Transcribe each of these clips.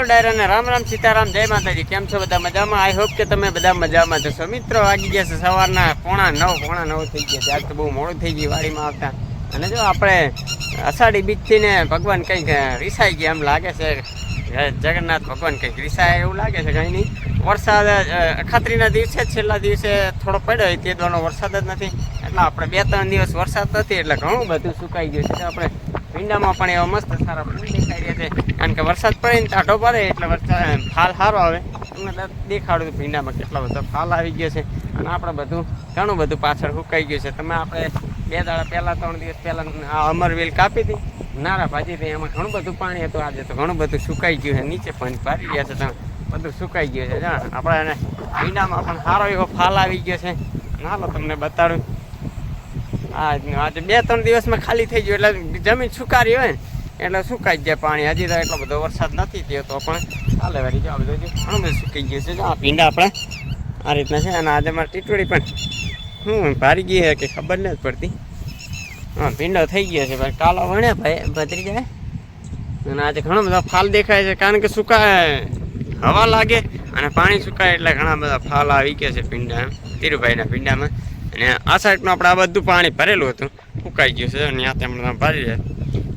Hello ડાયર અને રામ રામ સીતારામ, જય માતાજી. કેમ છો બધા મજામાં? આઈ હોપ કે તમે બધા મજામાં છો મિત્રો વાગી ગયા છે સવારના પોણા નવ પોણા નવ થઈ ગયા છે. તો બહુ મોડું થઈ ગયું વાડીમાં આવતા. અને જો આપણે અષાઢી બીજથી ને ભગવાન કંઈક રિસાઈ ગયા એમ લાગે છે. જગન્નાથ ભગવાન કંઈક રિસાય એવું લાગે છે, કંઈ નહીં. વરસાદ અખાત્રીના દિવસે છેલ્લા દિવસે થોડો પડ્યો તે દોનો વરસાદ જ નથી. એટલે આપણે બે ત્રણ દિવસ વરસાદ નથી, એટલે ઘણું બધું સુકાઈ ગયું છે. આપણે ભીંડામાં પણ એવા મસ્ત સારા રહ્યા છે. કારણ કે વરસાદ પડે ને ટાટો પડે એટલે વરસાદ ફાલ સારો આવે. તમને દેખાડું ભીંડામાં કેટલા બધા ફાલ આવી ગયો છે. અને આપણે બધું, ઘણું બધું પાછળ સુકાઈ ગયું છે. તમે આપણે બે દાડા પહેલાં, ત્રણ દિવસ પહેલાં આ અમરવેલ કાપી હતી. નારા ભાજી હતી. એમાં ઘણું બધું પાણી હતું. આજે તો ઘણું બધું સુકાઈ ગયું છે. નીચે પાણી પાડી ગયા છે. તમે બધું સુકાઈ ગયું છે. જાણ આપણે એને ભીંડામાં પણ સારો એવો ફાલ આવી ગયો છે. હાલો તમને બતાડું. આજે બે, ત્રણ દિવસમાં ખાલી થઈ ગયું. એટલે જમીન સુકારી હોય ને એટલે સુકાઈ જાય પાણી. હજી તો એટલો બધો વરસાદ નથી થયો તો પણ ચાલે વારી જો આ બધું ઘણું બધું સુકાઈ ગયું છે. આ ભીંડા આપણે આ રીતના છે અને આજે મારે ટીટોળી પણ હું ભારી ગઈ છે કે ખબર નથી પડતી. હા, ભીંડો થઈ ગયો છે ભાઈ. કાલો વણે ભાઈ ભદરી જાય અને આજે ઘણો બધા ફાલ દેખાય છે કારણ કે સુકાય. હવા લાગે અને પાણી સુકાય એટલે ઘણા બધા ફાલ આવી ગયા છે ભીંડા. ધીરુભાઈના ભીંડામાં. અને આ સાઈડમાં આપણે આ બધું પાણી ભરેલું હતું. સુકાઈ ગયું છે અને ત્યાં તેમણે ભરી જાય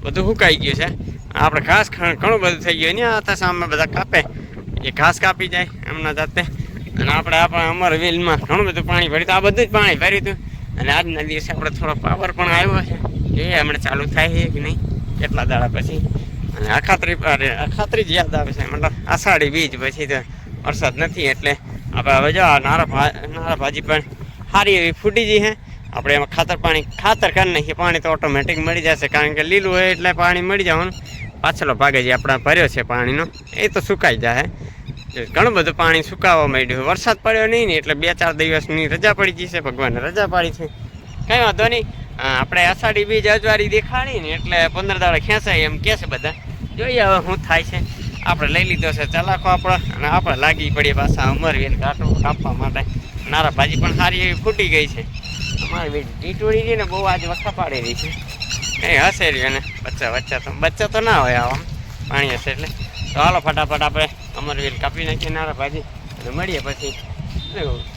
બધું સુકાઈ ગયું છે. આપણે ઘાસ ઘણું બધું થઈ ગયું. ને આ સામે બધા કાપે. એ ઘાસ કાપી જાય એમના જાતે. અને આપણે આપણા અમર વેલમાં ઘણું બધું પાણી ભર્યું આ બધું જ પાણી ભર્યું હતું. અને આજના દિવસે આપણે થોડો પાવર પણ આવ્યો છે. જોઈએ હમણાં ચાલુ થાય છે કે નહીં. કેટલા દાડા પછી. અને અખાત્રી અખાત્રી જ યાદ આવે છે. મતલબ આષાઢી બીજ પછી તો વરસાદ નથી એટલે આપણે હવે જો નારા નારા ભાજી પણ સારી એવી ફૂટી ગઈ છે. આપણે એમાં ખાતર પાણી ખાતર કરી નાખીએ. પાણી તો ઓટોમેટિક મળી જશે. કારણ કે લીલું હોય એટલે પાણી મળી જવાનું પાછલો ભાગે જે આપણે ભર્યો છે પાણીનો, એ તો સુકાઈ જાય ઘણું બધું પાણી સુકાવા માંડ્યું વરસાદ પડ્યો નહીં ને એટલે બે ચાર દિવસની રજા પડી ગઈ છે. ભગવાને રજા પાડી છે. કંઈ વાંધો નહીં. આપણે અષાઢી બીજ અજવારી દેખાડી ને એટલે પંદર દાડે ખેંચાય એમ કહે છે બધા. જોઈએ હવે શું થાય છે. આપણે લઈ લીધો છે ચલાખો આપણો અને આપણે લાગી પડીએ પાછા અમરવીને કાંટો કાપવા માટે. નારા ભાજી પણ સારી એવી ફૂટી ગઈ છે. અમારી બેટી ટીટોળી છે ને, બહુ આજે વખા પાડી રહી છે. કંઈ હશે રહ્યું ને બચ્ચા બચ્ચા તો બચ્ચા તો ના હોય આવા. પાણી હશે એટલે. તો હાલો ફટાફટ આપણે અમરવીર કાપી નાખીએ નારા ભાજી. અને મળીએ પછી.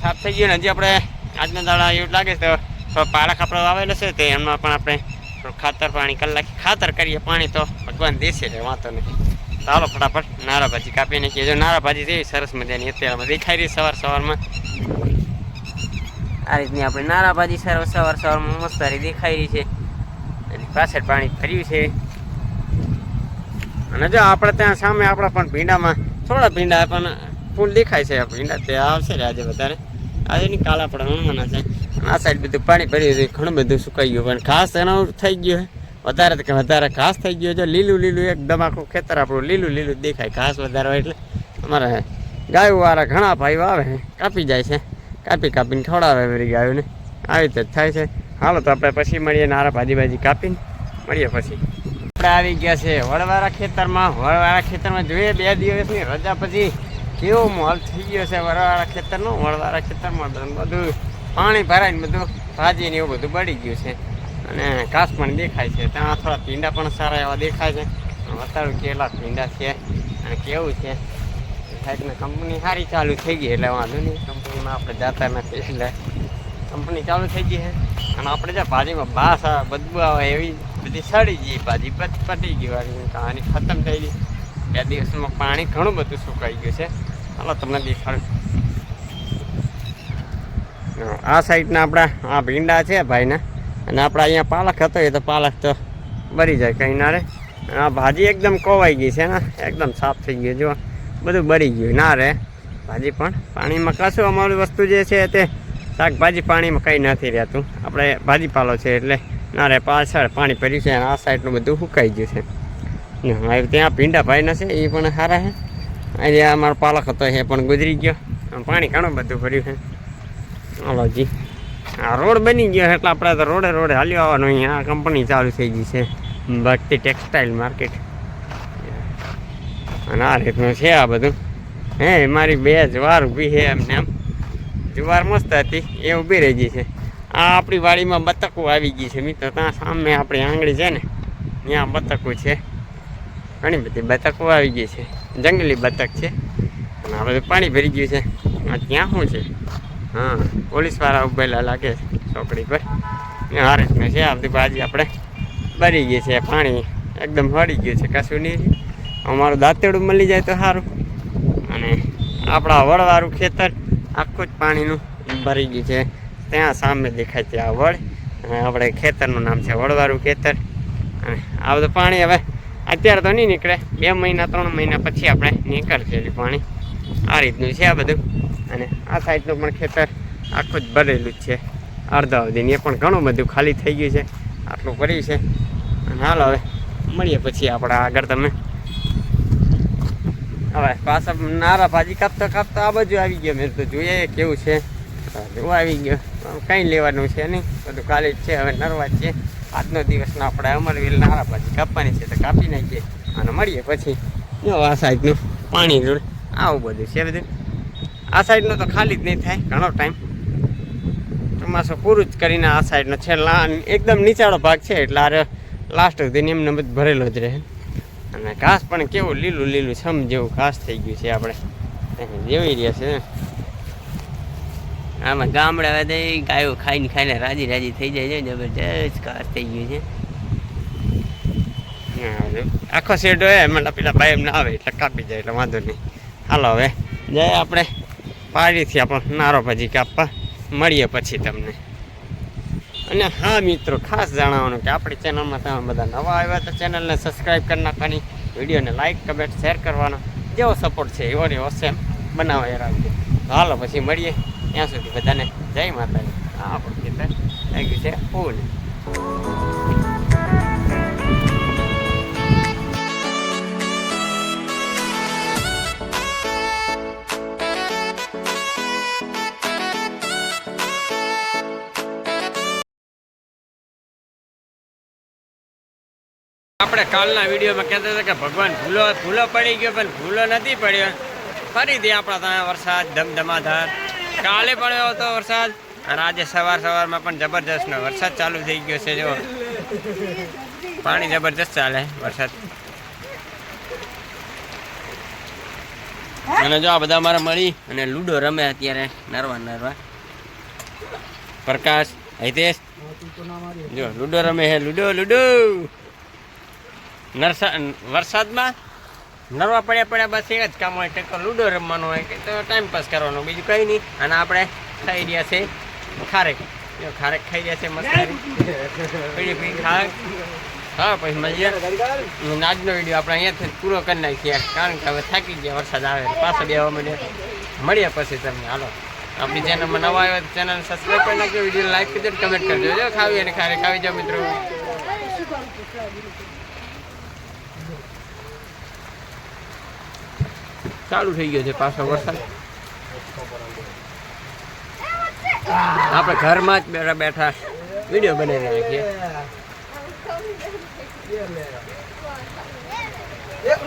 સાફ થઈ ગયું ને, હજી આપણે આજના દાડા એવું લાગે છે, તો પાળા ખાપડો આવેલો છે, તે એમાં પણ આપણે ખાતર પાણી કલાક ખાતર કરીએ, પાણી તો ભગવાન દેશે એટલે વાંધો નહીં. તો હાલો ફટાફટ, નારા ભાજી કાપી નાખીએ. જો નારા ભાજી જેવી સરસ મજાની, અત્યારે દેખાઈ રહી સવાર સવારમાં. આ રીતની આપણે નારાબાજી સવાર સવાર સવારમાં મસ્ત હારી દેખાઈ રહી છે. એની પાછળ પાણી ભર્યું છે. અને જો આપણે ત્યાં સામે આપણા પણ ભીંડામાં થોડા ભીંડા પણ ફૂલ દેખાય છે. ભીંડા તે આવશે ને આજે વધારે. આજે નહીં કાલા પણ હણવાના છે. આ સાઈડ બધું પાણી ભર્યું છે. ઘણું બધું સુકાઈ ગયું પણ ઘાસ એનો થઈ ગયું વધારે તો વધારે ઘાસ થઈ ગયો છે. લીલું લીલું એકદમ આખું ખેતર આપણું લીલું લીલું દેખાય. ઘાસ વધારે હોય એટલે અમારે ગાયો વાળા ઘણા ભાઈઓ આવે કાપી જાય છે. કાપી કાપીને ખવડાવે બધી ગાયોને. આવી રીતે થાય છે. હાલો તો આપણે પછી મળીએ નારા ભાજી ભાજી કાપીને. મળીએ પછી. આપણે આવી ગયા છે વડવાળા ખેતરમાં. વડવાળા ખેતરમાં જોઈએ, બે દિવસની રજા પછી કેવો મોલ થઈ ગયો છે વડવાળા ખેતરનો. વડવાળા ખેતરમાં બધું પાણી ભરાઈને બધું ભાજી ને એવું બધું બળી ગયું છે. અને ઘાસ પણ દેખાય છે. ત્યાં થોડા ભીંડા પણ સારા એવા દેખાય છે. અત્યારે કેલા ભીંડા છે. અને કેવું છે? સાઈડમાં કંપની સારી ચાલુ થઈ ગઈ એટલે વાંધો નહીં. કંપનીમાં આપણે જતા નથી એટલે કંપની ચાલુ થઈ ગઈ છે. અને આપણે જ્યાં ભાજીમાં બાસ બદબુ આવે એવી બધી સડી ગઈ ભાજી પત ગઈ વાળી. કહાની ખતમ થઈ ગઈ. બે દિવસમાં પાણી ઘણું બધું સુકાઈ ગયું છે. હાલો, તમને દેખાડું. આ સાઈડના આપણા, આ ભીંડા છે ભાઈના. અને આપણા અહીંયા પાલક હતો, એ તો પાલક તો બરી જાય કંઈ ના રે આ ભાજી એકદમ કોવાઈ ગઈ છે ને. એકદમ સાફ થઈ ગયું જો બધું બળી ગયું. ના રહે ભાજી પણ પાણીમાં કશું અમારી વસ્તુ જે છે તે શાકભાજી પાણીમાં કંઈ નથી રહેતું. આપણે ભાજીપાલો છે એટલે ના રે, પાછળ પાણી ભર્યું છે અને આ સાઈડનું બધું સુકાઈ ગયું છે. ત્યાં ભીંડા ભાઈના છે, એ પણ સારા છે. અહીંયા અમારો પાલક હતો, એ પણ ગુજરી ગયો. પાણી ઘણું બધું ભર્યું છે. હાલો જી. આ રોડ બની ગયો એટલે આપણે તો રોડે રોડે હાલ્યો આવવાનું. અહીંયા કંપની ચાલુ થઈ ગઈ છે. ભક્તિ ટેક્સટાઇલ માર્કેટ. અને આ રીતનું છે આ બધું. હે, મારી બે જવાર ઊભી છે એમને એમ. જુવાર મસ્ત હતી, એ ઊભી રહી ગઈ છે. આ આપણી વાડીમાં બતકો આવી ગઈ છે મિત્રો. ત્યાં સામે આપણી આંગળી છે ને, ત્યાં બતકો છે. ઘણી બધી બતકો આવી ગઈ છે. જંગલી બતક છે. અને આ બધું પાણી ભરી ગયું છે. આ ત્યાં શું છે? હા, પોલીસવાળા ઉભેલા લાગે છે ચોકડી પર. આ રીતનું છે. આ બધી ભાજી આપણે ભરી ગઈ છે. પાણી એકદમ હળી ગયું છે. કશું નહીં અમારું દાંતેડું મળી જાય તો સારું. અને આપણા વળવાળું ખેતર આખું જ પાણીનું ભરી ગયું છે. ત્યાં સામે દેખાય છે આ વડ. અને આપણે ખેતરનું નામ છે વળવાળું ખેતર. અને આ બધું પાણી હવે અત્યારે તો નહીં નીકળે. બે મહિના, ત્રણ મહિના પછી આપણે નીકળશે પાણી. આ રીતનું છે આ બધું. અને આ સાઈડનું પણ ખેતર આખું જ ભરેલું જ છે. અડધા અવધિની એ પણ ઘણું બધું ખાલી થઈ ગયું છે. આટલું કર્યું છે. અને હાલ હવે મળીએ પછી આપણે આગળ તમે. હવે પાછા નારા ભાજી કાપતા કાપતા આ બાજુ આવી ગયો. મેં તો જોઈએ કેવું છે. જોવા આવી ગયો. કંઈ લેવાનું છે નહીં. બધું કાલે જ છે. હવે નરવા છે. આજનો દિવસનો આપણે અમરવીલ નારા ભાજી કાપવાની છે તો કાપી નાખીએ અને મળીએ પછી. જો આ સાઈડનું પાણી જોડે. આવું બધું છે બધું. આ સાઈડનું તો ખાલી જ નહીં થાય ઘણો ટાઈમ. ચોમાસું પૂરું જ કરીને આ સાઈડનો છે એકદમ નીચાળો ભાગ છે. એટલે આ લાસ્ટ સુધી એમને બધું ભરેલો જ રહે. અને ઘાસ પણ કેવું લીલું લીલું છમ જેવું ઘાસ થઈ ગયું છે આપણે. જેવી રહ્યા છે આમાં ગામડા બધા ગાયો ખાઈને ખાઈને રાજી રાજી થઈ જાય છે, જબરજસ્ત ઘાસ થઈ ગયું છે. આખો શેડો એ મને પેલા ભાઈ ના આવે, એટલે કાપી જાય, એટલે વાંધો નહીં. હાલો હવે જાય આપણે. પાડીથી આપણો નારો ભાજી કાપવા. મળીએ પછી તમને. અને હા મિત્રો, ખાસ જણાવવાનું કે આપણી ચેનલમાં તમે બધા નવા આવ્યા તો ચેનલને સબસ્ક્રાઈબ કરી નાખવાની, વિડીયોને લાઇક કમેન્ટ શેર કરવાનો, જેવો સપોર્ટ છે એવો ને એવો સેમ બનાવવા રાખજો હાલો, પછી મળીએ. ત્યાં સુધી બધાને જય માતાજી. આપણું ખેતર. થઈ ગયું છે ફૂલ આપણે કાલના વિડીયોમાં કહેતા હતા કે ભગવાન ભૂલો ભૂલો પડી ગયો, પણ ભૂલો નથી પડ્યો. ફરીથી આપણા ત્યાં વરસાદ, ધમધમાધાર. કાલે પડ્યો હતો વરસાદ, અને આજે સવાર સવારમાં પણ જબરજસ્તનો વરસાદ ચાલુ થઈ ગયો છે જો પાણી જબરજસ્ત ચાલે વરસાદ. અને જો આ બધા મારા મળી, અને લૂડો રમે અત્યારે, નરવા નરવા. પ્રકાશ, હિતેશ. જો, લૂડો રમે હે, લૂડો લૂડો. નરસા, વરસાદમાં નરવા પડ્યા પડ્યા બસ એક જ કામ હોય કે લૂડો રમવાનો હોય કે તો ટાઈમ પાસ કરવાનો, બીજું કંઈ નહીં. અને આપણે ખાઈ રહ્યા છે ખારેક. ખારેક ખાઈ રહ્યા છે મસ્ત ખારેક હા, પછી મજા આજનો વીડિયો આપણે અહીંયાથી પૂરો કરી નાખીએ, કારણ કે હવે થાકી ગયા, વરસાદ આવે પાછો બેવા મળ્યા મળ્યા પછી તમને. હાલો. આપણી ચેનલમાં નવા આવ્યા ચેનલ સબસ્ક્રાઈબ કરી નાખજો વીડિયો લાઈક કરજો કમેન્ટ કરજો. જો ખાવી અને ખારેક. ખાવી જાઓ મિત્રો. ચાલુ થઈ ગયો છે પાછો વરસાદ. આપણે ઘરમાં જ બેઠા બેઠા વીડિયો બનાવી નાખીએ. એક